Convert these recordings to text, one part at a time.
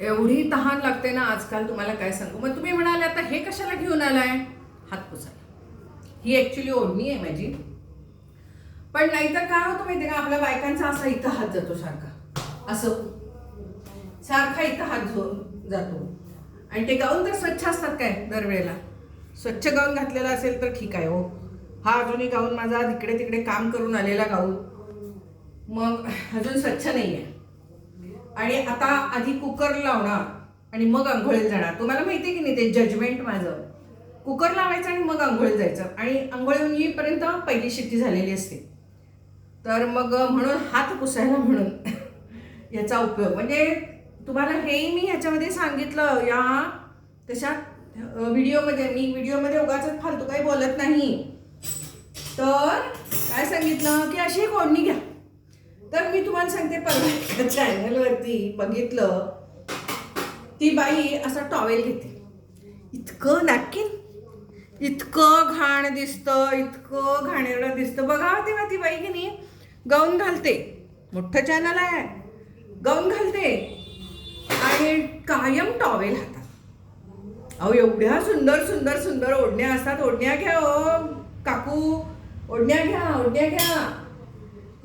एवढी तहान लागते ना आजकाल तुम्हाला काय सांगू? मग तुम्ही म्हणाले आता हे कशाला घेऊन आलाय? हात पुसायला. ही ऍक्च्युली ओढणी आहे माझी. पण नाहीतर काय होतं माहिती का? आपल्या बायकांचा असा इथं हात जातो सारखा. असं. सारखा इथं हात जो जातो. आणि ते गाऊन तर स्वच्छ असतात काय दरवेळेला? स्वच्छ गाऊन घातलेला असेल तर ठीक आहे हो. हा अजूनही गाऊन माझा तिकडे तिकडे काम करून आलेला गाऊन. मग अजून स्वच्छ नाही आहे आणि आता आधी कुकर लावणार आणि मग आंघोळीला जाणार. तुम्हाला माहिती आहे की नाही ते जजमेंट माझं. कुकर लावायचं आणि मग आंघोळीला जायचं. आणि आंघोळीहून येईपर्यंत पहिली शिट्टी झालेली असते. तर मग म्हणून हात पुसायला म्हणून याचा उपयोग. म्हणजे तुम्हाला हेही मी ह्याच्यामध्ये सांगितलं या तशा व्हिडिओमध्ये मी व्हिडिओमध्ये उगाच फालतू काही बोलत नाही. तर काय सांगितलं की अशी कोणी घ्या. तर मी तुम्हाला सांगते परवा चॅनलवरती बघितलं. ती बाई असा टॉवेल घेते. इतकं नॅपकिन इतकं घाण दिसतं इतकं घाणेरडं दिसतं. बघा तेव्हा ती बाई की नाही गाऊन घालते. मोठं चॅनल आहे. गाऊन घालते. आणि कायम टॉवेल हातात. अहो एवढ्या सुंदर सुंदर सुंदर ओढण्या असतात. ओढण्या घ्या ओ. काकू ओढण्या घ्या ओढण्या घ्या.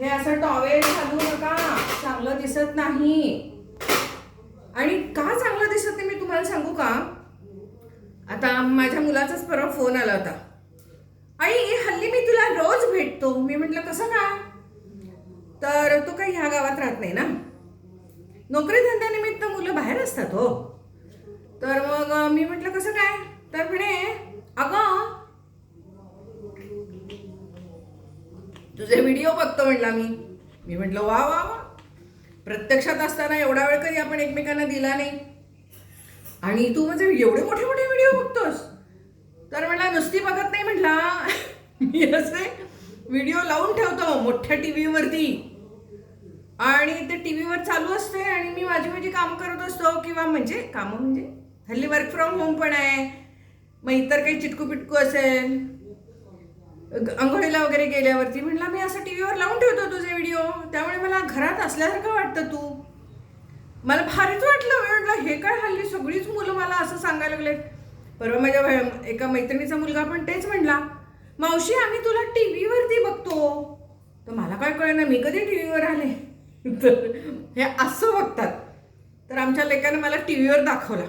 हे असं टॉवेल घालू नका. चांगलं दिसत नाही. आणि का चांगलं दिसत नाही मी तुम्हाला सांगू का? आता माझ्या मुलाचाच परवा फोन आला होता. आई हल्ली मी तुला रोज भेटतो. मी म्हटलं कसं काय तर तो काही ह्या गावात राहत नाही ना. नोकरी धंद्यानिमित्त मुलं बाहेर असतात हो. तर मग मी म्हटलं कसं काय? तर म्हणे अगं तुझे व्हिडिओ बघतो म्हटला मी. मी म्हटलं वा वा वा. प्रत्यक्षात असताना एवढा वेळ कधी आपण एकमेकांना दिला नाही? आणि तू म्हणजे एवढे मोठे मोठे व्हिडिओ बघतोस. तर म्हटला नुसती बघत नाही म्हटला. मी असे व्हिडिओ लावून ठेवतो मोठ्या टी व्हीवरती आणि ते टी व्हीवर चालू असते आणि मी माझी माझी कामं करत असतो. किंवा म्हणजे कामं म्हणजे हल्ली वर्क फ्रॉम होम पण आहे. मग इतर काही चिटकू पिटकू असेल अंघोळीला वगैरे गेल्यावरती म्हटलं मी असं टी व्हीवर लावून ठेवतो तुझे व्हिडिओ. त्यामुळे मला घरात असल्यासारखं वाटतं तू. मला भारीच वाटलं. मी म्हटलं हे काय हल्ली सगळीच मुलं मला असं सांगायला लागले परवा माझ्या एका मैत्रिणीचा मुलगा पण तेच म्हणला मावशी आम्ही तुला टी व्हीवरती बघतो. तर मला काय कळेना मी कधी टी व्हीवर आले? तर हे असं बघतात. तर आमच्या लेकानं मला टी व्हीवर दाखवला.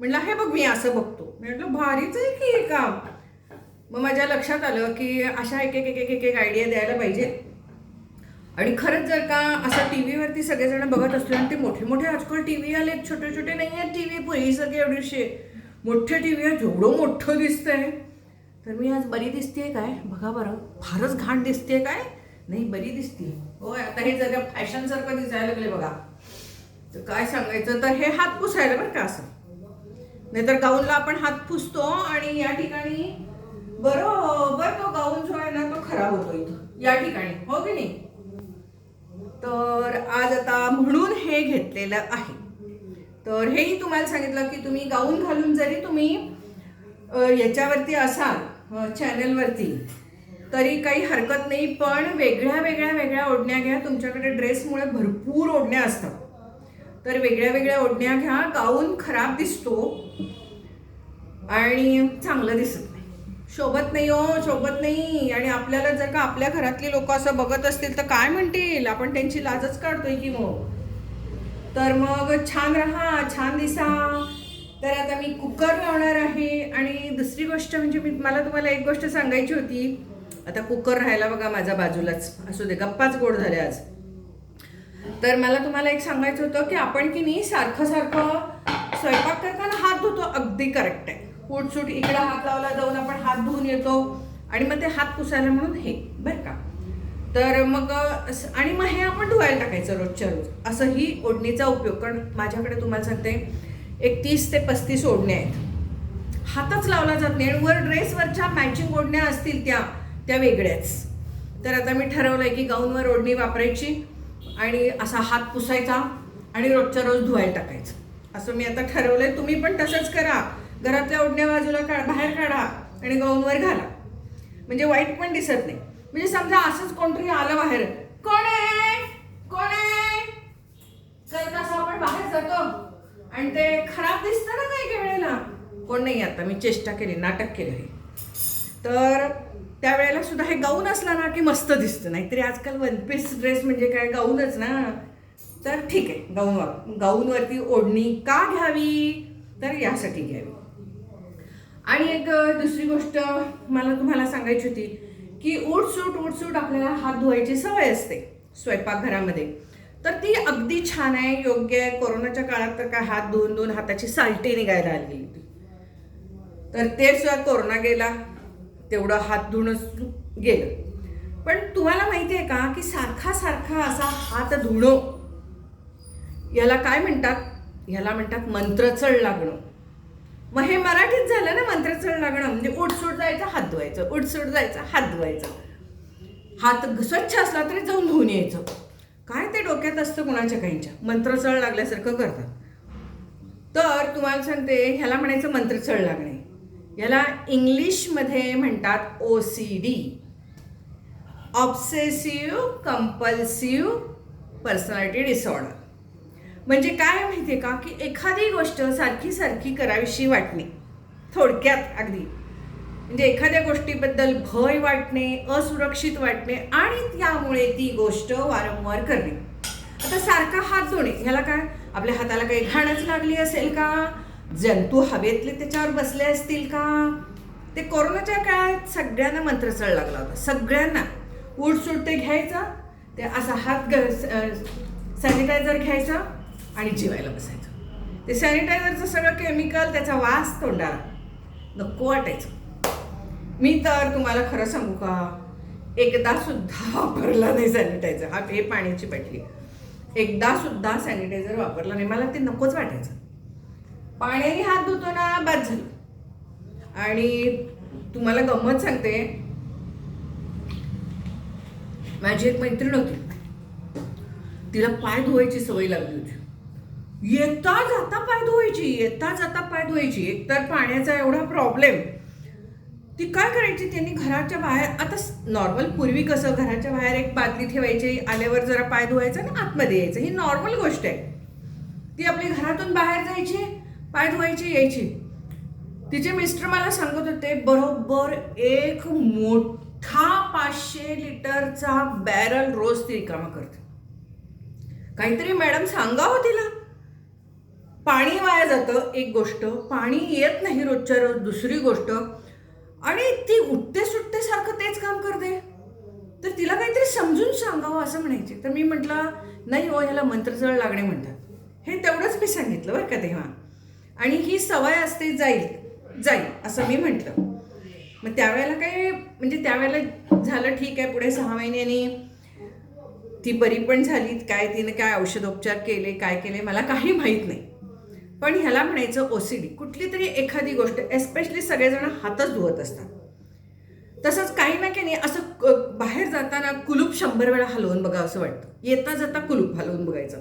म्हटलं हे बघ मी असं बघतो. मी म्हटलं भारीच आहे की हे काम. मग माझ्या लक्षात आलं की अशा एक एक एक एक एक एक आयडिया द्यायला पाहिजे आणि खरंच जर का असं टी व्हीवरती सगळेजण बघत असले आणि ते मोठे मोठे आजकाल टी व्ही आले छोटे छोटे नाही आहेत टी व्ही पूर्वीसारखे एवढीशे मोठे टी व्ही आहेत जेवढं मोठं दिसतंय. तर मी आज बरी दिसते काय? बघा बरं. फारच घाण दिसते काय? नाही बरी दिसते होय आता हे जर फॅशन सारखं दिसायला लागले बघा. तर काय सांगायचं? तर हे हात पुसायला बरं का असं. नाहीतर गाऊनला आपण हात पुसतो आणि या ठिकाणी बरोबर तो गाऊन जो आहे ना तो खराब होतो इथं. या ठिकाणी. हो की नाही? तर आज आता म्हणून हे घेतलेलं आहे. तर हेही तुम्हाला सांगितलं की तुम्ही गाऊन घालून जरी तुम्ही याच्यावरती असाल चॅनलवरती तरी काही हरकत नाही पण वेगळ्या वेगळ्या वेगळ्या ओढण्या घ्या. तुमच्याकडे ड्रेसमुळे भरपूर ओढण्या असतात. तर वेगळ्या वेगळ्या ओढण्या घ्या. गाऊन खराब दिसतो आणि चांगलं दिसतं शोभत नाही हो शोभत नाही. आणि आपल्याला जर का आपल्या घरातली लोक असं बघत असतील तर काय म्हणतील? आपण त्यांची लाजच काढतोय की मग तर मग छान राहा छान दिसा. तर आता मी कुकर लावणार आहे. आणि दुसरी गोष्ट म्हणजे मी मला तुम्हाला एक गोष्ट सांगायची होती. आता कुकर राहायला बघा माझ्या बाजूलाच. असू दे गप्पाच गोड झाले आज. तर मला तुम्हाला एक सांगायचं होतं की आपण की नाही सारखं सारखं स्वयंपाक करताना हात धुतो अगदी करेक्ट आहे. फूटसूट इकडे हात लावला जाऊन आपण हात धुवून येतो. आणि मग ते हात पुसायला म्हणून हे बरं का? तर मग असं- आणि मग हे आपण धुवायला टाकायचं रोजच्या रोज. असं ही ओढणीचा उपयोग कारण माझ्याकडे तुम्हाला सांगते एक तीस ते पस्तीस ओढण्या आहेत. हातच लावला जात नाही. आणि वर ड्रेसवरच्या मॅचिंग ओढण्या असतील त्या त्या वेगळ्याच. तर आता मी ठरवलंय की गाऊनवर ओढणी वापरायची आणि असा हात पुसायचा आणि रोजच्या रोज धुवायला टाकायचं. असं मी आता ठरवलंय. तुम्ही पण तसंच करा. घरातल्या ओढण्या बाजूला काढ बाहेर काढा आणि गाऊनवर घाला. म्हणजे वाईट पण दिसत नाही. म्हणजे समजा असंच कोणतरी आलं बाहेर. कोण आहे? कोण आहे? करत असं आपण बाहेर जातो. आणि ते खराब दिसतं ना काही काही वेळेला? कोण नाही आता मी चेष्टा केली नाटक केलं हे. तर त्यावेळेला सुद्धा हे गाऊन असला ना की मस्त दिसतं. नाहीतरी आजकाल वन पीस ड्रेस म्हणजे काय? गाऊनच ना. तर ठीक आहे गाऊन गाऊनवरती ओढणी का घ्यावी? तर यासाठी घ्यावी. आणि एक दुसरी गोष्ट मला तुम्हाला सांगायची होती की ओटसूट ओटसूट आपल्याला हात धुवायची सवय असते स्वयंपाकघरामध्ये. तर ती अगदी छान आहे योग्य आहे. कोरोनाच्या काळात तर काय हात धुवून धुवून हाताची सालटी निघायला आली होती. तर ते सुद्धा कोरोना गेला तेवढं हात धुणं गेलं. पण तुम्हाला माहिती आहे का की सारखा सारखा असा हात धुणं याला काय म्हणतात? याला म्हणतात मंत्रचळ लागणं. मग हे मराठीत झालं ना मंत्रचळ लागणं म्हणजे उठसूट जायचं हात धुवायचं. उठसूट जायचं हात धुवायचं. हात स्वच्छ असला तरी जाऊन धुवून यायचं. काय ते डोक्यात असतं कुणाच्या काहींच्या? मंत्रचळ लागल्यासारखं करतात. तर तुम्हाला सांगते ह्याला म्हणायचं मंत्रचळ लागणे. याला इंग्लिशमध्ये म्हणतात O C D obsessive compulsive personality disorder म्हणजे काय माहिती आहे का? की एखादी गोष्ट सारखी सारखी करावीशी वाटणे. थोडक्यात अगदी. म्हणजे एखाद्या गोष्टीबद्दल भय वाटणे असुरक्षित वाटणे आणि त्यामुळे ती गोष्ट वारंवार करणे. आता सारखा हात धुणे ह्याला काय? आपल्या हाताला काही घाणच लागली असेल का? जंतू हवेतले त्याच्यावर बसले असतील का? ते कोरोनाच्या काळात सगळ्यांना मंत्रचळ लागला होता. सगळ्यांना. उडसूट ते घ्यायचं. ते असा हात सॅनिटायझर घ्यायचा. आणि जेवायला बसायचं. ते सॅनिटायझरचं सगळं केमिकल त्याचा वास तोंडाला नको वाटायचं. मी तर तुम्हाला खरं सांगू का एकदा सुद्धा वापरला नाही सॅनिटायझर हा हे पाण्याची बाटली. एकदा सुद्धा सॅनिटायझर वापरला नाही. मला ते नकोच वाटायचं. पाण्याने हात धुतो ना बाद झालं. आणि तुम्हाला गंमत सांगते माझी एक मैत्रीण होती. तिला पाय धुवायची सवय लागली होती. येता जाता पाय धुवायची येता जाता पाय धुवायची. एकतर पाण्याचा एवढा प्रॉब्लेम ती काय करायची? त्यांनी घराच्या बाहेर आता नॉर्मल पूर्वी कसं घराच्या बाहेर एक बादली ठेवायची आल्यावर जरा पाय धुवायचा आणि आतमध्ये यायचं. ही नॉर्मल गोष्ट आहे. ती आपली घरातून बाहेर जायची पाय धुवायची यायची. तिचे मिस्टर मला सांगत होते बरोबर एक मोठा पाचशे लिटरचा बॅरल रोज ती रिकामा करते. काहीतरी मॅडम सांगावं तिला. पाणी वाया जातं एक गोष्ट. पाणी येत नाही रोजच्या रोज दुसरी गोष्ट. आणि ती उठते सुटते सारखं तेच काम करते. तर तिला काहीतरी समजून सांगावं असं म्हणायचे. तर मी म्हटलं नाही हो ह्याला मंत्रजळ लागणे म्हणतात. हे तेवढंच मी सांगितलं बरं का तेव्हा. आणि ही सवय असते जाईल जाईल असं मी म्हटलं. मग त्यावेळेला काय म्हणजे त्यावेळेला झालं ठीक आहे पुढे सहा महिन्यांनी ती बरी पण झाली काय तिने काय औषधोपचार केले काय केले मला काही माहीत नाही. पण ह्याला म्हणायचं ओ सी डी कुठली तरी एखादी गोष्ट एस्पेशली सगळेजण हातच धुवत असतात. तसंच काही ना काही नाही असं क- बाहेर जाताना कुलूप शंभर वेळा हलवून बघा असं वाटतं. येता जाता कुलूप हलवून बघायचं.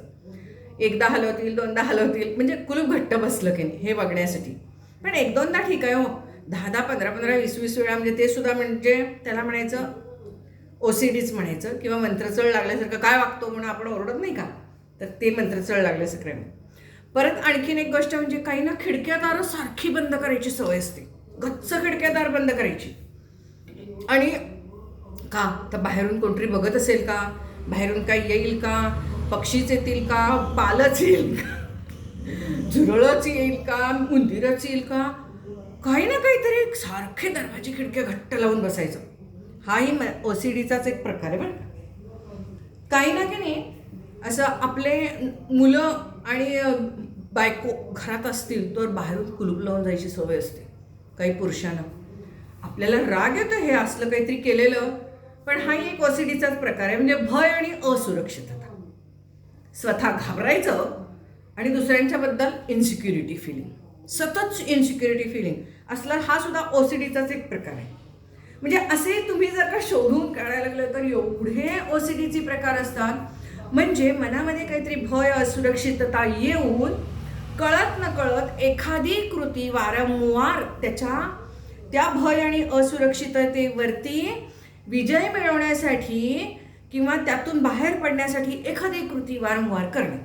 एकदा हलवतील दोनदा हलवतील म्हणजे कुलूप घट्ट बसलं की नाही हे बघण्यासाठी. पण एक दोनदा ठीक आहे हो. दहा दहा पंधरा पंधरा वीस वीस वेळा म्हणजे ते सुद्धा म्हणजे त्याला म्हणायचं ओ सी डीच म्हणायचं किंवा मंत्रचळ लागल्यासारखं काय वागतो म्हणून आपण ओरडत नाही का? तर ते मंत्रचळ लागल्यासारखं आहे. परत आणखीन एक गोष्ट म्हणजे काही ना खिडक्यादारं सारखी बंद करायची सवय असते. गच्च खिडक्यादार बंद करायची. आणि का? तर बाहेरून कोणतरी बघत असेल का? बाहेरून काही येईल का? पक्षीच येतील का? पालच येईल का? झुरळच येईल का? उंदीरच येईल का? काही ना काहीतरी सारखे दरवाजे खिडक्या घट्ट लावून बसायचं. हाही म ओ सी डीचाच एक प्रकार आहे बरं काही ना की नाही. असं आपले मुलं आणि बायको घरात असतील तर बाहेरून कुलूप लावून जायची सवय असते. काही पुरुषांना. आपल्याला राग येतो हे असलं काहीतरी केलेलं. पण हाही एक ओसिडीचाच प्रकार आहे. म्हणजे भय आणि असुरक्षितता. स्वतः घाबरायचं आणि दुसऱ्यांच्याबद्दल इन्सिक्युरिटी फिलिंग सतत इन्सिक्युरिटी फिलिंग असला हा सुद्धा ओसिडीचाच एक प्रकार आहे. म्हणजे असे तुम्ही जर का शोधून काढायला लागलं तर एवढे ओसिडीचे प्रकार असतात. म्हणजे मनामध्ये काहीतरी भय असुरक्षितता येऊन कळत न कळत एखादी कृती वारंवार त्याच्या त्या भय आणि असुरक्षिततेवरती विजय मिळवण्यासाठी किंवा त्यातून बाहेर पडण्यासाठी एखादी कृती वारंवार करणे.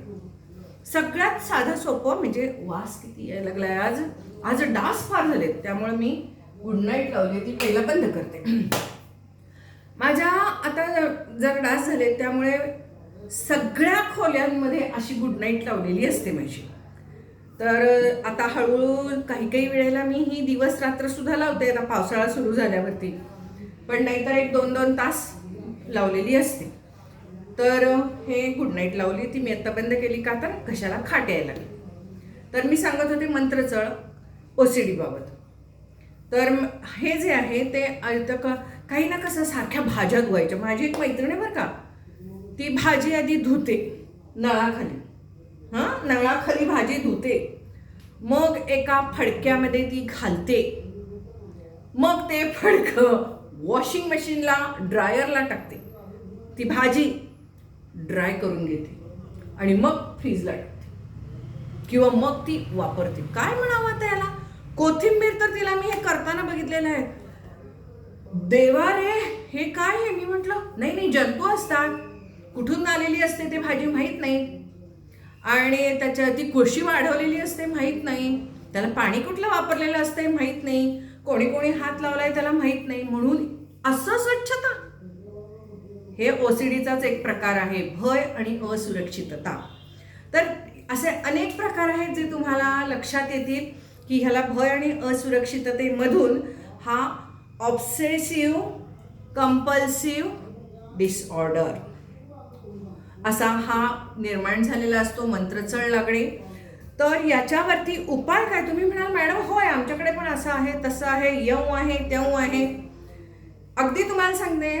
सगळ्यात साधं सोपं म्हणजे वास किती यायला लागलाय आज. आज डास फार झालेत त्यामुळे मी गुड नाईट लावली ती पहिला बंद करते. माझ्या आता जर डास झाले त्यामुळे सगळ्या खोल्यांमध्ये अशी गुड नाईट लावलेली असते माझी. तर आता हळूहळू काही काही वेळेला मी ही दिवस रात्र सुद्धा लावते. आता पावसाळा सुरू झाल्यावरती. पण नाहीतर एक दोन दोन तास लावलेली असते. तर हे गुड नाईट लावली ती मी आत्ता बंद केली का तर घशाला खाट यायला लागली. तर मी सांगत होते मंत्रचळ ओ सी डीबाबत तर हे जे आहे ते आता काही ना कसं सारख्या भाज्या धुवायच्या. माझी एक मैत्रिणी आहे बरं का. ती भाजी आधी धुते नळाखाली. हां? नळाखाली भाजी धुते. मग एका फडक्यामध्ये ती घालते. मग ते फडकं वॉशिंग मशीनला ड्रायरला टाकते. ती भाजी ड्राय करून घेते. आणि मग फ्रीजला टाकते. किंवा मग ती वापरते. काय म्हणावं त्याला कोथिंबीर तर तिला मी हे करताना बघितलेलं आहे. देवा रे हे काय आहे? मी म्हटलं नाही नाही जंतू असतात. कुठून आलेली असते ते भाजी माहीत नाही. आणि त्याच्या ती कोशी वाढवलेली असते माहीत नाही. त्याला पाणी कुठलं वापरलेलं असतंय माहीत नाही. कोणी कोणी हात लावलाय त्याला माहीत नाही. म्हणून असं स्वच्छता. हे ओसीडीचाच एक प्रकार आहे भय आणि असुरक्षितता. तर असे अनेक प्रकार आहेत जे तुम्हाला लक्षात येतील की ह्याला भय आणि असुरक्षिततेमधून हा ऑब्सेसिव्ह कंपल्सिव्ह डिसऑर्डर असा हा निर्माण झालेला असतो मंत्रचळ लागणे. तर याच्यावरती उपाय काय? तुम्ही म्हणाल मॅडम होय आमच्याकडे पण असं आहे तसं आहे यऊ आहे त्यऊ आहे. अगदी तुम्हाला सांगते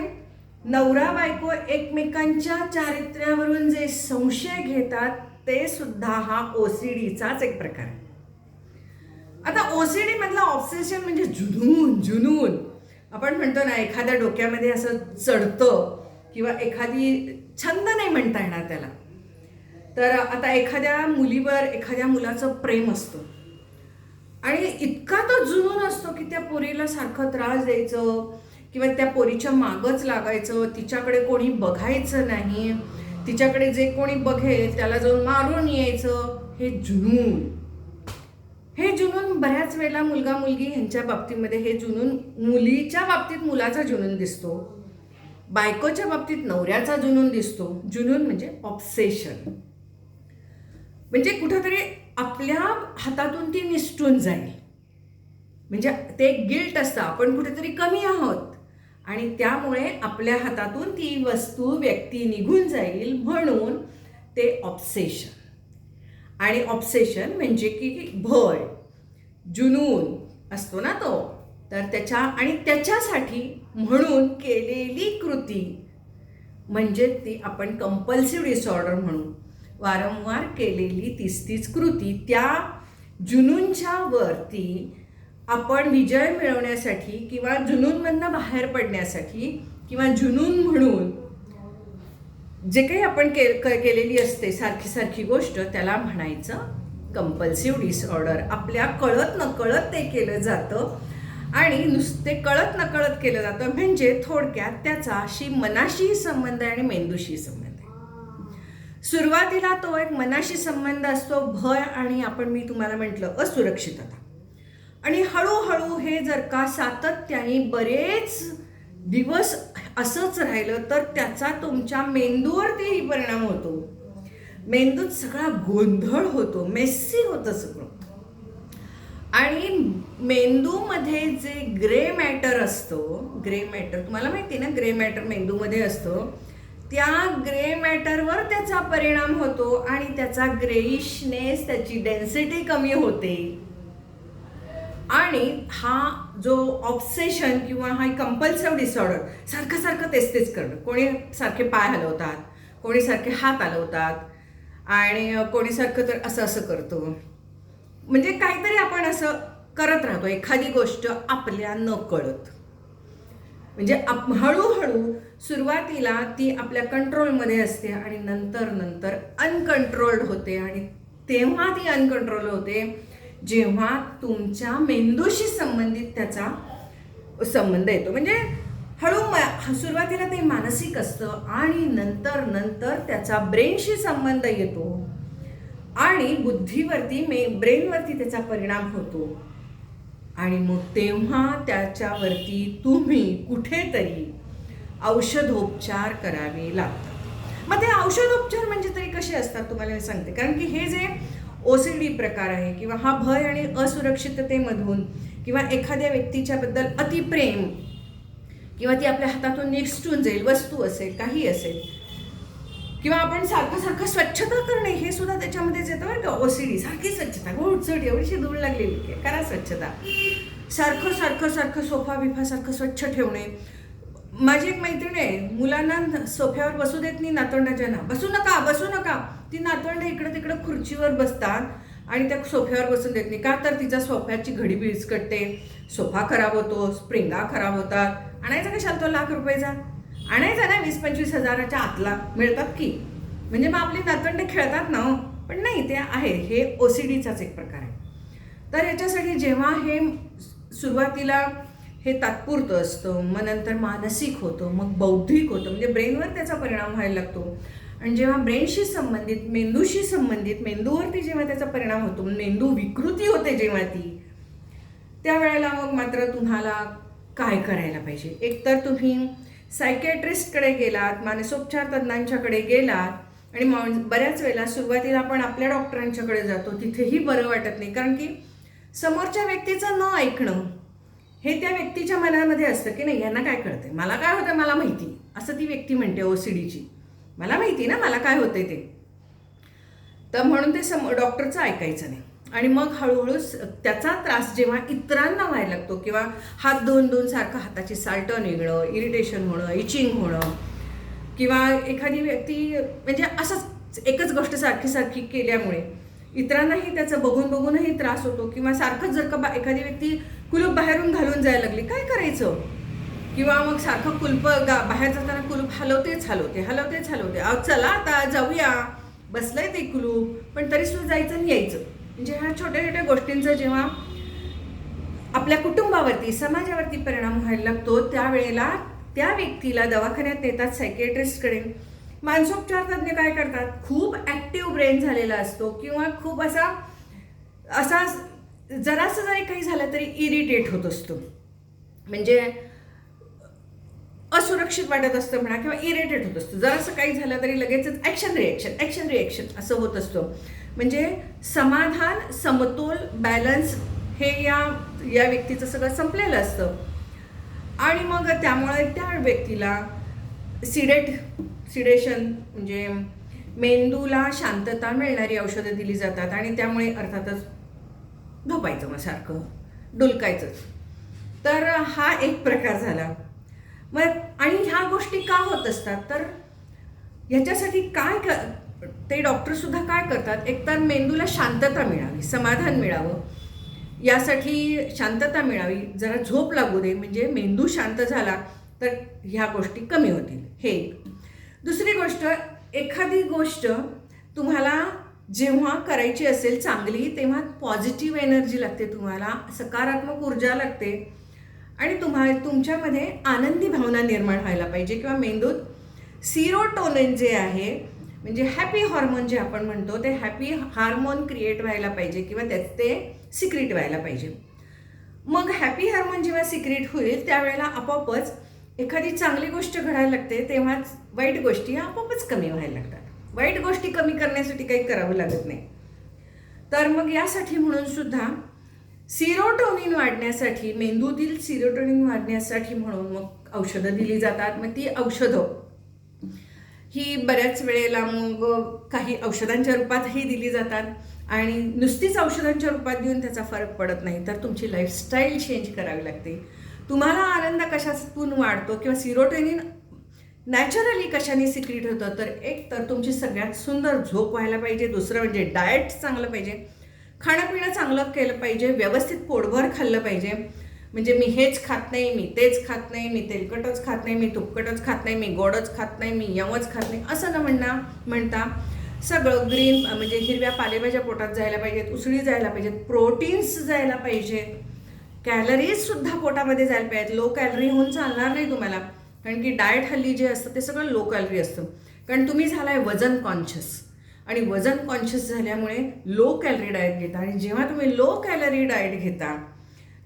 नवरा बायको एकमेकांच्या चारित्र्यावरून जे संशय घेतात ते सुद्धा हा ओ सी डीचाच एक प्रकार आहे. आता डी मधला ऑब्सेशन म्हणजे जुनून जुनून. आपण म्हणतो ना एखाद्या डोक्यामध्ये असं चढतं किंवा एखादी छंद नाही म्हणता येणार त्याला. तर आता एखाद्या मुलीवर एखाद्या मुलाचं प्रेम असतं. आणि इतका तो जुनून असतो की त्या पोरीला सारखं त्रास द्यायचं किंवा त्या पोरीच्या मागच लागायचं तिच्याकडे कोणी बघायचं नाही तिच्याकडे जे कोणी बघेल त्याला जाऊन मारून यायचं हे जुनून. हे जुनून बऱ्याच वेळेला मुलगा मुलगी ह्यांच्या बाबतीमध्ये हे जुनून मुलीच्या बाबतीत मुलाचा जुनून दिसतो. बायकोच्या बाबतीत नवऱ्याचा जुनून दिसतो. जुनून म्हणजे ऑब्सेशन म्हणजे कुठंतरी आपल्या हातातून ती निसटून जाईल. म्हणजे ते एक गिल्ट असतं. आपण कुठेतरी कमी आहोत. आणि त्यामुळे आपल्या हातातून ती वस्तू व्यक्ती निघून जाईल म्हणून ते ऑब्सेशन आणि ऑब्सेशन म्हणजे की भय जुनून असतो ना तो. तर त्याच्या आणि त्याच्यासाठी म्हणून केलेली कृती म्हणजे ती आपण कंपल्सिव्ह डिसऑर्डर म्हणू वारंवार केलेली तीच तीच कृती. त्या जुनूनच्या वरती आपण विजय मिळवण्यासाठी किंवा जुनूनमधनं बाहेर पडण्यासाठी किंवा जुनून म्हणून जे काही आपण के केलेली असते सारखी सारखी गोष्ट त्याला म्हणायचं कंपल्सिव्ह डिसऑर्डर आपल्या कळत न कळत ते केलं जातं. आणि नुसते कळत नकळत केलं जातं. म्हणजे थोडक्यात त्याचा अशी मनाशीही संबंध आहे आणि मेंदूशी संबंध आहे. सुरुवातीला तो एक मनाशी संबंध असतो भय आणि आपण मी तुम्हाला म्हटलं असुरक्षितता. आणि हळूहळू हे जर का सातत्याने बरेच दिवस असंच राहिलं तर त्याचा तुमच्या मेंदूवरतीही परिणाम होतो. मेंदूत सगळा गोंधळ होतो मेस्सी होतं सगळं. आणि मेंदूमध्ये जे ग्रे मॅटर असतो ग्रे मॅटर तुम्हाला माहिती आहे ना ग्रे मॅटर मेंदूमध्ये असतो त्या ग्रे मॅटरवर त्याचा परिणाम होतो आणि त्याचा ग्रेइशनेस त्याची डेन्सिटी कमी होते. आणि हा जो ऑब्सेशन किंवा हा कंपल्सिव्ह डिसऑर्डर सारखं सारखं तेच तेच करणं. कोणी सारखे पाय हलवतात कोणी सारखे हात हलवतात आणि कोणी सारखं तर असं असं करतो. म्हणजे काहीतरी आपण असं करत राहतो एखादी गोष्ट आपल्या न कळत म्हणजे आप हळूहळू सुरुवातीला ती आपल्या कंट्रोलमध्ये असते आणि नंतर नंतर अनकंट्रोल्ड होते आणि तेव्हा ती अनकंट्रोल होते जेव्हा तुमच्या मेंदूशी संबंधित त्याचा संबंध येतो. म्हणजे हळू म- सुरुवातीला ते मानसिक असतं आणि नंतर नंतर त्याचा ब्रेनशी संबंध येतो. आणि बुद्धीवरती मे ब्रेनवरती त्याचा परिणाम होतो. आणि मग तेव्हा त्याच्यावरती तुम्ही कुठेतरी औषधोपचार करावे लागतात. मग ते औषधोपचार म्हणजे तरी कसे असतात तुम्हाला मी सांगते. कारण की हे जे ओ सी डी प्रकार आहे किंवा हा भय आणि असुरक्षिततेमधून किंवा एखाद्या व्यक्तीच्याबद्दल अतिप्रेम किंवा ती आपल्या हातातून निसटून जाईल वस्तू असेल काही असेल किंवा आपण सारखं सारखं स्वच्छता करणे हे सुद्धा त्याच्यामध्येच येतं बरं का ओसीडी सारखी स्वच्छता. हो, गोडचट एवढीशी धूळ लागलेली आहे. करा स्वच्छता. सारखं सारखं सारखं सोफा बिफा सारखं स्वच्छ ठेवणे. माझी एक मैत्रीण आहे मुलांना सोफ्यावर बसू देत नाही नातवंडाच्या ना बसू नका बसू नका. ती नातवंड इकडं तिकडं खुर्चीवर बसतात आणि त्या सोफ्यावर बसून देत नाही. का तर तिचा सोफ्याची घडी बिळसकटते. सोफा खराब होतो स्प्रिंगा खराब होतात. आणायचा कशाला तो लाख रुपयाचा? आणायचा ना वीस पंचवीस हजाराच्या आतला. मिळतात की? म्हणजे मग आपली नातवंडे खेळतात ना हो. पण नाही ते आहे. हे ओ सी डीचाच एक प्रकार आहे. तर याच्यासाठी जेव्हा हे सुरुवातीला हे तात्पुरतं असतं मग नंतर मानसिक होतं मग बौद्धिक होतं म्हणजे ब्रेनवर त्याचा परिणाम व्हायला लागतो. आणि जेव्हा ब्रेनशी संबंधित मेंदूशी संबंधित मेंदूवरती जेव्हा त्याचा परिणाम होतो मेंदू विकृती होते जेव्हा ती त्यावेळेला मग मात्र तुम्हाला काय करायला पाहिजे? एकतर तुम्ही सायकॅट्रिस्टकडे गेलात मानसोपचार तज्ज्ञांच्याकडे गेलात आणि मग बऱ्याच वेळेला सुरुवातीला आपण आपल्या डॉक्टरांच्याकडे जातो तिथेही बरं वाटत नाही. कारण की समोरच्या व्यक्तीचं न ऐकणं हे त्या व्यक्तीच्या मनामध्ये असतं की नाही यांना काय कळतंय? मला काय होतं मला माहिती असं ती व्यक्ती म्हणते ओ सी डीची. मला माहिती ना मला काय होतंय ते. तर म्हणून ते सम डॉक्टरचं ऐकायचं नाही. आणि मग हळूहळू स- त्याचा त्रास जेव्हा इतरांना व्हायला लागतो किंवा हात धुवून धुवून सारखं हाताची साल्टं निघणं इरिटेशन होणं इचिंग होणं किंवा एखादी व्यक्ती म्हणजे असंच एकच गोष्ट सारखी सारखी केल्यामुळे इतरांनाही त्याचं बघून बघूनही त्रास होतो किंवा सारखंच जर का बा एखादी व्यक्ती कुलूप बाहेरून घालून जायला लागली काय करायचं? किंवा मग सारखं कुलप गा बाहेर जाताना कुलूप हलवतेच हलवते हलवतेच हलवते. अहो चला आता जाऊया. बसलंय ते कुलूप पण तरी सुद्धा जायचं आणि यायचं. म्हणजे ह्या छोट्या छोट्या गोष्टींचं जेव्हा आपल्या कुटुंबावरती समाजावरती परिणाम व्हायला लागतो त्यावेळेला त्या व्यक्तीला दवाखान्यात नेतात सायकेट्रिस्टकडे मानसोपचार तज्ज्ञ काय करतात? खूप ॲक्टिव्ह ब्रेन झालेला असतो किंवा खूप असा असा जरासं जरी काही झालं तरी इरिटेट होत असतो. म्हणजे असुरक्षित वाटत असतं म्हणा किंवा इरिटेट होत असतं. जरासं काही झालं तरी लगेचच ॲक्शन रिॲक्शन ॲक्शन रिॲक्शन असं होत असतं. म्हणजे समाधान समतोल बॅलन्स हे या या व्यक्तीचं सगळं संपलेलं असतं. आणि मग त्यामुळे त्या व्यक्तीला सिडेट सिडेशन म्हणजे मेंदूला शांतता मिळणारी औषधं दिली जातात आणि त्यामुळे अर्थातच झोपायचं मग सारखं डुलकायचंच तर हा एक प्रकार झाला. मग आणि ह्या गोष्टी का होत असतात? तर ह्याच्यासाठी काय ते डॉक्टरसुद्धा काय करतात? एकतर मेंदूला शांतता मिळावी समाधान मिळावं. यासाठी शांतता मिळावी जरा झोप लागू दे म्हणजे मेंदू शांत झाला तर ह्या गोष्टी कमी होतील. हे एक. दुसरी गोष्ट एखादी गोष्ट तुम्हाला जेव्हा करायची असेल चांगली तेव्हा पॉझिटिव्ह एनर्जी लागते तुम्हाला सकारात्मक ऊर्जा लागते आणि तुम्हा तुमच्यामध्ये आनंदी भावना निर्माण व्हायला पाहिजे. किंवा मेंदूत सिरोटोनिन जे आहे म्हणजे हॅपी हॉर्मोन जे आपण म्हणतो ते हॅपी हार्मोन क्रिएट व्हायला पाहिजे किंवा त्यात ते सिक्रेट व्हायला पाहिजे. मग हॅपी हार्मोन जेव्हा सिक्रेट होईल त्यावेळेला आपोआपच एखादी चांगली गोष्ट घडायला लागते तेव्हाच वाईट गोष्टी ह्या आपोआपच कमी व्हायला लागतात. वाईट गोष्टी कमी करण्यासाठी काही करावं लागत नाही. तर मग यासाठी म्हणून सुद्धा सिरोटोनिन वाढण्यासाठी मेंदूतील सिरोटोनिन वाढण्यासाठी म्हणून मग औषधं दिली जातात. मग ती औषधं ही बऱ्याच वेळेला मग काही औषधांच्या रूपातही दिली जातात. आणि नुसतीच औषधांच्या रूपात देऊन त्याचा फरक पडत नाही तर तुमची लाईफस्टाईल चेंज करावी लागते. तुम्हाला आनंद कशातून वाढतो किंवा सिरोटेनिन नॅचरली कशाने सिक्रीट होतं? तर एक तर तुमची सगळ्यात सुंदर झोप व्हायला पाहिजे दुसरं म्हणजे डाएट चांगलं पाहिजे. खाणं पिणं चांगलं केलं पाहिजे व्यवस्थित पोटभर खाल्लं पाहिजे. म्हणजे मी हेच खात नाही मी तेच खात नाही मी तेलकटच खात नाही मी तुपकटच खात नाही मी गोडच खात नाही मी यवच खात नाही असं न म्हणणं म्हणता सगळं ग्रीन म्हणजे हिरव्या पालेभाज्या पोटात जायला पाहिजेत उसळी जायला पाहिजेत प्रोटीन्स जायला पाहिजेत कॅलरीज सुद्धा पोटामध्ये जायला पाहिजेत. लो कॅलरी होऊन चालणार नाही तुम्हाला. कारण की डाएट हल्ली जे असतं ते सगळं लो कॅलरी असतं. कारण तुम्ही झालाय वजन कॉन्शियस आणि वजन कॉन्शियस झाल्यामुळे लो कॅलरी डाएट घेता. आणि जेव्हा तुम्ही लो कॅलरी डाएट घेता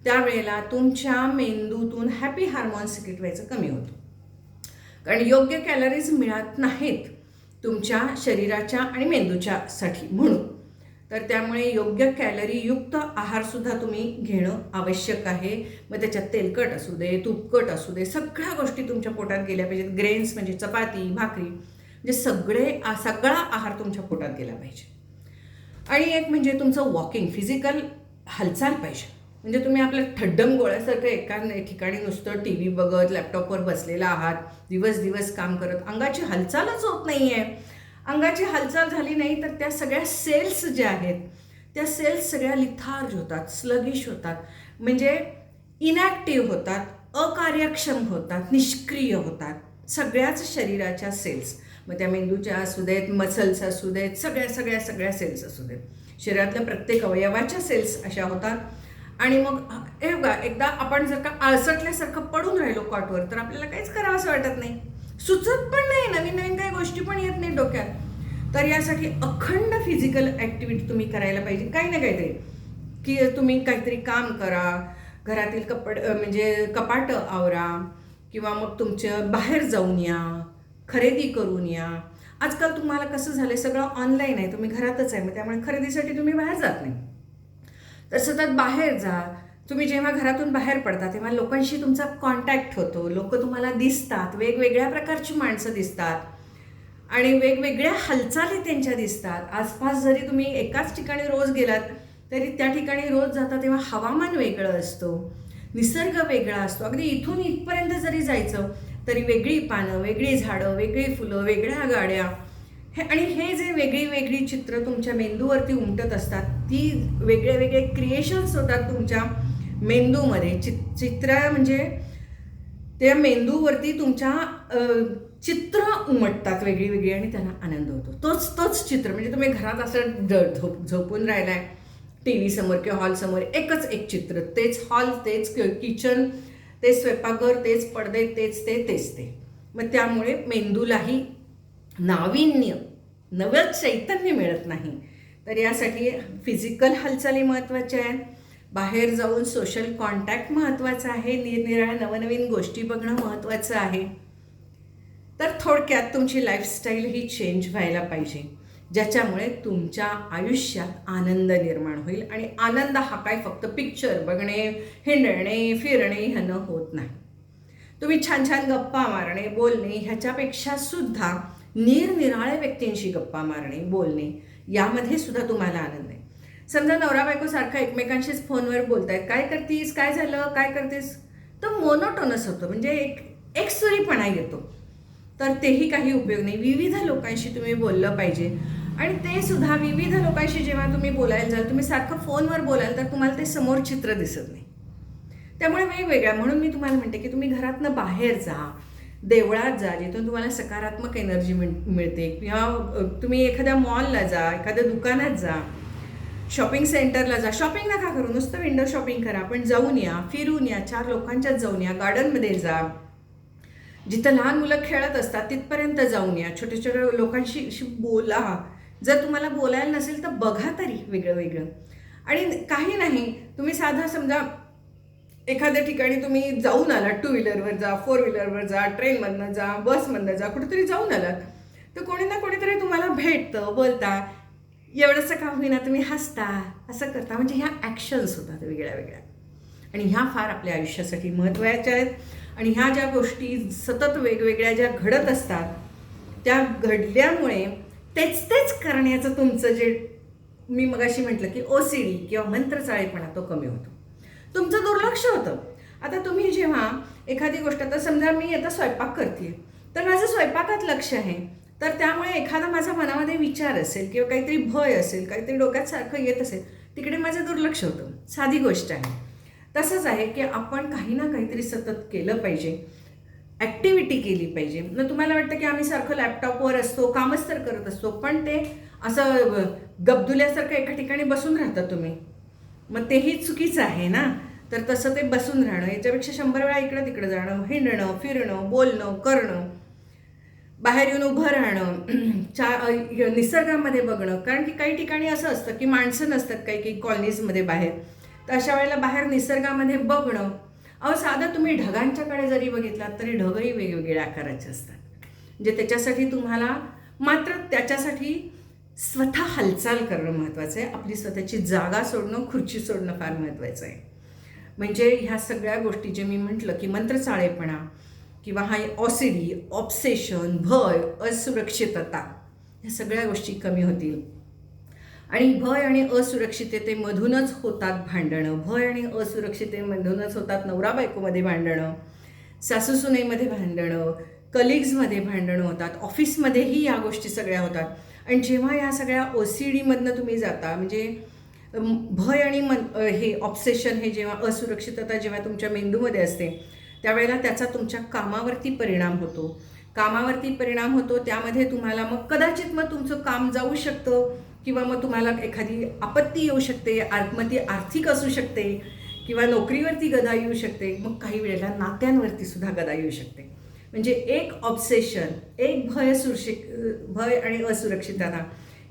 त्यावेळेला तुमच्या मेंदूतून हॅपी हार्मोन सिक्रेट व्हायचं कमी होतं. कारण योग्य कॅलरीज मिळत नाहीत तुमच्या शरीराच्या आणि मेंदूच्यासाठी म्हणून. तर त्यामुळे योग्य कॅलरीयुक्त आहारसुद्धा तुम्ही घेणं आवश्यक आहे. मग त्याच्यात तेलकट असू दे तुपकट असू दे सगळ्या गोष्टी तुमच्या पोटात गेल्या पाहिजेत. ग्रेन्स म्हणजे चपाती भाकरी म्हणजे सगळे सगळा आहार तुमच्या पोटात गेला पाहिजे. आणि एक म्हणजे तुमचं वॉकिंग फिजिकल हालचाल पाहिजे. म्हणजे तुम्ही आपल्या ठड्डम गोळ्यासारखं एका ठिकाणी नुसतं टी व्ही बघत लॅपटॉपवर बसलेला आहात दिवस दिवस काम करत अंगाची हालचालच होत नाही आहे अंगाची हालचाल झाली नाही तर त्या सगळ्या सेल्स ज्या आहेत त्या सेल्स सगळ्या लिथार्ज होतात स्लगिश होतात. म्हणजे इनॅक्टिव्ह होतात अकार्यक्षम होतात निष्क्रिय होतात सगळ्याच शरीराच्या सेल्स मग त्या मेंदूच्या असू देत मसल्स असू देत सगळ्या सगळ्या सगळ्या सेल्स असू देत. शरीरातल्या प्रत्येक अवयवाच्या सेल्स अशा होतात. आणि मग हे बघा एकदा आपण जर का आळसटल्यासारखं पडून राहिलो कॉटवर तर आपल्याला काहीच करावं असं वाटत नाही. सुचत पण नाही नवीन नवीन काही गोष्टी पण येत नाही डोक्यात. तर यासाठी अखंड फिजिकल ॲक्टिव्हिटी तुम्ही करायला पाहिजे काही ना काहीतरी. की तुम्ही काहीतरी काम करा घरातील कपड म्हणजे कपाट आवरा किंवा मग तुमचं बाहेर जाऊन या खरेदी करून या. आजकाल तुम्हाला कसं झालं सगळं ऑनलाईन आहे तुम्ही घरातच आहे मग त्यामुळे खरेदीसाठी तुम्ही बाहेर जात नाही. तर सतत बाहेर जा. तुम्ही जेव्हा घरातून बाहेर पडता तेव्हा लोकांशी तुमचा कॉन्टॅक्ट होतो. लोक तुम्हाला दिसतात. वेगवेगळ्या प्रकारची माणसं दिसतात. आणि वेगवेगळ्या हालचाली त्यांच्या दिसतात. आसपास जरी तुम्ही एकाच ठिकाणी रोज गेलात तरी त्या ठिकाणी रोज जाता तेव्हा हवामान वेगळं असतं. निसर्ग वेगळा असतो. अगदी इथून इथपर्यंत जरी जायचं तरी वेगळी पानं वेगळी झाडं वेगळी फुलं वेगळ्या गाड्या हे आणि हे जे वेगळी वेगळी चित्र तुमच्या मेंदूवरती उमटत असतात ती वेगळे वेगळे क्रिएशन्स होतात तुमच्या मेंदूमध्ये. चित चित्र म्हणजे त्या मेंदूवरती तुमच्या चित्र उमटतात वेगळी वेगळी आणि त्यांना आनंद होतो. तोच तोच चित्र म्हणजे तुम्ही घरात असं ज- झोप झोपून राहिलाय टी व्ही समोर किंवा हॉलसमोर एकच एक चित्र. तेच हॉल तेच किचन तेच स्वयंपाकघर तेच पडदे तेच ते तेच ते. मग त्यामुळे मेंदूलाही नाविन्य नवं चैतन्य मिळत नाही. तर यासाठी फिजिकल हालचाली महत्त्वाच्या आहेत. बाहेर जाऊन सोशल कॉन्टॅक्ट महत्त्वाचा आहे. निरनिराळ्या नवनवीन गोष्टी बघणं महत्त्वाचं आहे. तर थोडक्यात तुमची लाईफस्टाईल ही चेंज व्हायला पाहिजे ज्याच्यामुळे तुमच्या आयुष्यात आनंद निर्माण होईल आणि आनंद हा काय फक्त पिक्चर बघणे हिंडणे फिरणे ह्यानं होत नाही. तुम्ही छान छान गप्पा मारणे बोलणे ह्याच्यापेक्षा सुद्धा निरनिराळ्या व्यक्तींशी गप्पा मारणे बोलणे यामध्ये सुद्धा तुम्हाला आनंद आहे. समजा नवरा बायको सारखा एकमेकांशीच फोनवर बोलतायत. काय करतीस? काय झालं? काय करतेस? तर मोनोटोनस होतं. म्हणजे एक एकसुरीपणा येतो. तर तेही काही उपयोग नाही. विविध लोकांशी तुम्ही बोललं पाहिजे. आणि ते सुद्धा विविध लोकांशी जेव्हा तुम्ही बोलायला जाल तुम्ही सारखं फोनवर बोलाल तर तुम्हाला ते समोर चित्र दिसत नाही. त्यामुळे वेगवेगळ्या. म्हणून मी तुम्हाला म्हणते की तुम्ही घरातनं बाहेर जा. देवळात जा जिथून तुम्हाला सकारात्मक एनर्जी मिळ मिळते. किंवा तुम्ही एखाद्या मॉलला जा एखाद्या दुकानात जा शॉपिंग सेंटरला जा. शॉपिंग नका करू नुसतं विंडो शॉपिंग करा. पण जाऊन या फिरून या चार लोकांच्यात जाऊन या गार्डनमध्ये जा. जिथं लहान मुलं खेळत असतात तिथपर्यंत जाऊन या. छोट्या छोट्या लोकांशी बोला. जर तुम्हाला बोलायला नसेल तर बघा तरी वेगळं वेगळं. आणि काही नाही. तुम्ही साधा समजा एखाद्या ठिकाणी तुम्ही जाऊन आलात टू व्हीलरवर जा फोर व्हीलरवर जा ट्रेनमधनं जा बसमधनं जा कुठेतरी जाऊन आलात तर कोणी ना कोणीतरी तुम्हाला भेटतं बोलता एवढंसं का होईना तुम्ही हसता असं करता. म्हणजे ह्या ॲक्शन्स होतात वेगळ्या वेगळ्या. आणि ह्या फार आपल्या आयुष्यासाठी महत्त्वाच्या आहेत. आणि ह्या ज्या गोष्टी सतत वेगवेगळ्या ज्या घडत असतात त्या घडल्यामुळे तेच तेच करण्याचं तुमचं जे मी मगाशी म्हटलं की ओ सी डी किंवा मंत्रचाळेपणा तो कमी होतो. तुमचं दुर्लक्ष होतं. आता तुम्ही जेव्हा एखादी गोष्ट आता समजा मी आता स्वयंपाक करते तर माझं स्वयंपाकात लक्ष आहे. तर त्यामुळे एखादा माझा मनामध्ये विचार असेल किंवा काहीतरी भय असेल काहीतरी डोक्यात सारखं येत असेल तिकडे माझं दुर्लक्ष होतं. साधी गोष्ट आहे. तसंच आहे की आपण काही ना काहीतरी सतत केलं पाहिजे. ॲक्टिव्हिटी केली पाहिजे. मग तुम्हाला वाटतं की आम्ही सारखं लॅपटॉपवर असतो कामच तर करत असतो पण ते असं गबदुल्यासारखं एका ठिकाणी बसून राहता तुम्ही. मग तेही चुकीचं आहे ना? तर तसं ते बसून राहणं याच्यापेक्षा शंभर वेळा इकडं तिकडं जाणं हिंडणं फिरणं बोलणं करणं बाहेर येऊन उभं राहणं चा निसर्गामध्ये बघणं. कारण की काही ठिकाणी असं असतं की माणसं नसतात काही काही कॉलनीजमध्ये बाहेर. तर अशा वेळेला बाहेर निसर्गामध्ये बघणं. अहो साधं तुम्ही ढगांच्याकडे जरी बघितलात तरी ढगही वेगवेगळ्या आकाराचे असतात. म्हणजे त्याच्यासाठी तुम्हाला मात्र त्याच्यासाठी स्वतः हालचाल करणं महत्त्वाचं आहे. आपली स्वतःची जागा सोडणं खुर्ची सोडणं फार महत्त्वाचं आहे. म्हणजे ह्या सगळ्या गोष्टी जे मी म्हटलं की मंत्रचाळेपणा किंवा हा ऑसिडी ऑप्सेशन भय असुरक्षितता ह्या सगळ्या गोष्टी कमी होतील. आणि भय आणि असुरक्षिततेमधूनच होतात भांडणं. भय आणि असुरक्षिततेमधूनच होतात नवरा बायकोमध्ये भांडणं सासूसुनेमध्ये भांडणं कलिग्समध्ये भांडणं होतात ऑफिसमध्येही या गोष्टी सगळ्या होतात. आणि जेव्हा या सगळ्या ओ सी डीमधनं तुम्ही जाता म्हणजे भय आणि मन हे ऑब्सेशन हे जेव्हा असुरक्षितता जेव्हा तुमच्या मेंदूमध्ये असते त्यावेळेला त्याचा तुमच्या कामावरती परिणाम होतो. कामावरती परिणाम होतो त्यामध्ये तुम्हाला मग कदाचित मग तुमचं काम जाऊ शकतं किंवा मग तुम्हाला एखादी आपत्ती येऊ शकते आत्महत्या आर्थिक असू शकते किंवा नोकरीवरती गदा येऊ शकते मग काही वेळेला नात्यांवरती सुद्धा गदा येऊ शकते. म्हणजे एक ऑब्सेशन एक भय सुरक्षित भय आणि असुरक्षितता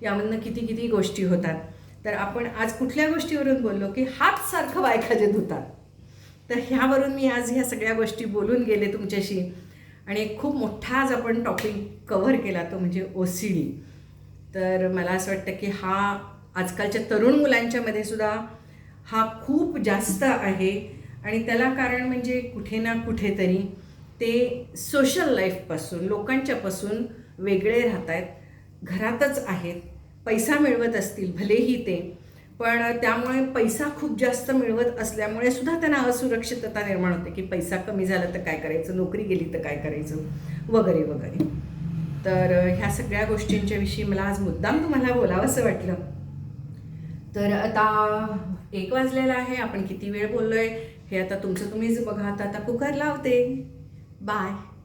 यामधनं किती किती गोष्टी होतात. तर आपण आज कुठल्या गोष्टीवरून बोललो की हात सारखं बायका जे धुतात. तर ह्यावरून मी आज ह्या सगळ्या गोष्टी बोलून गेले तुमच्याशी. आणि एक खूप मोठा आज आपण टॉपिक कव्हर केला तो म्हणजे ओ सी डी तर मला असं वाटतं की हा आजकालच्या तरुण मुलांच्यामध्ये सुद्धा हा खूप जास्त आहे. आणि त्याला कारण म्हणजे कुठे ना कुठेतरी ते सोशल लाईफपासून लोकांच्यापासून वेगळे राहत आहेत घरातच आहेत. पैसा मिळवत असतील भलेही ते. पण त्यामुळे पैसा खूप जास्त मिळवत असल्यामुळे सुद्धा त्यांना असुरक्षितता निर्माण होते की पैसा कमी झाला तर काय करायचं? नोकरी गेली तर काय करायचं? वगैरे वगैरे. तर ह्या सगळ्या गोष्टींच्या विषयी मला आज मुद्दाम तुम्हाला बोलावंसं वाटलं. तर आता एक वाजलेला आहे. आपण किती वेळ बोललोय? हे आता तुमचं तुम्हीच बघा. आता आता कुकर लावते. Bye.